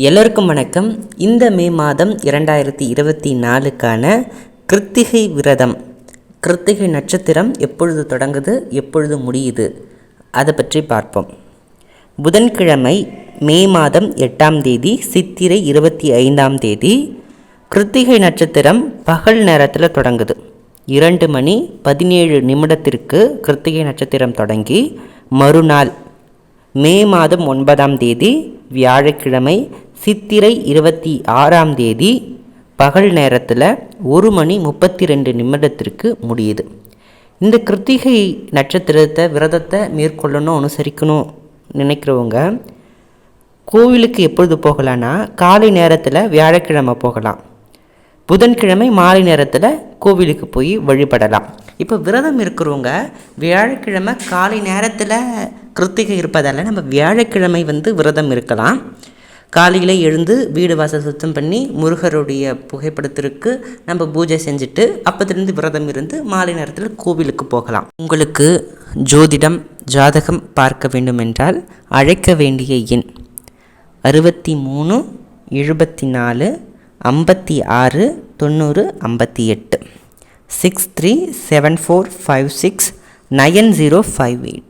எல்லோருக்கும் வணக்கம். இந்த மே மாதம் இரண்டாயிரத்தி இருபத்தி நாலுக்கான கிருத்திகை விரதம். கிருத்திகை நட்சத்திரம் எப்பொழுது தொடங்குது எப்பொழுது முடியுது? அதை பற்றி பார்ப்போம். புதன்கிழமை மே மாதம் எட்டாம் தேதி சித்திரை இருபத்தி ஐந்தாம் தேதி கிருத்திகை நட்சத்திரம் பகல் நேரத்தில் தொடங்குது. இரண்டு மணி பதினேழு நிமிடத்திற்கு கிருத்திகை நட்சத்திரம் தொடங்கி மறுநாள் மே மாதம் ஒன்பதாம் தேதி வியாழக்கிழமை சித்திரை இருபத்தி ஆறாம் தேதி பகல் நேரத்தில் ஒரு மணி முப்பத்தி ரெண்டு நிமிடத்திற்கு முடியுது. இந்த கிருத்திகை நட்சத்திரத்தை விரதத்தை மேற்கொள்ளணும் அனுசரிக்கணும் நினைக்கிறவங்க கோவிலுக்கு எப்பொழுது போகலான்னா காலை நேரத்தில் வியாழக்கிழமை போகலாம். புதன்கிழமை மாலை நேரத்தில் கோவிலுக்கு போய் வழிபடலாம். இப்போ விரதம் இருக்கிறவங்க வியாழக்கிழமை காலை நேரத்தில் கிருத்திகை இருப்பதால் நம்ம வியாழக்கிழமை வந்து விரதம் இருக்கலாம். காலையில் எழுந்து வீடு வாசல் சுத்தம் பண்ணி முருகருடைய புகைப்படத்திற்கு நம்ம பூஜை செஞ்சுட்டு அப்போதிலிருந்து விரதம் இருந்து மாலை நேரத்தில் கோவிலுக்கு போகலாம். உங்களுக்கு ஜோதிடம் ஜாதகம் பார்க்க வேண்டுமென்றால் அழைக்க வேண்டிய எண் அறுபத்தி மூணு எழுபத்தி நாலு ஐம்பத்தி ஆறு தொண்ணூறு ஐம்பத்தி எட்டு six three seven four five six nine zero five eight.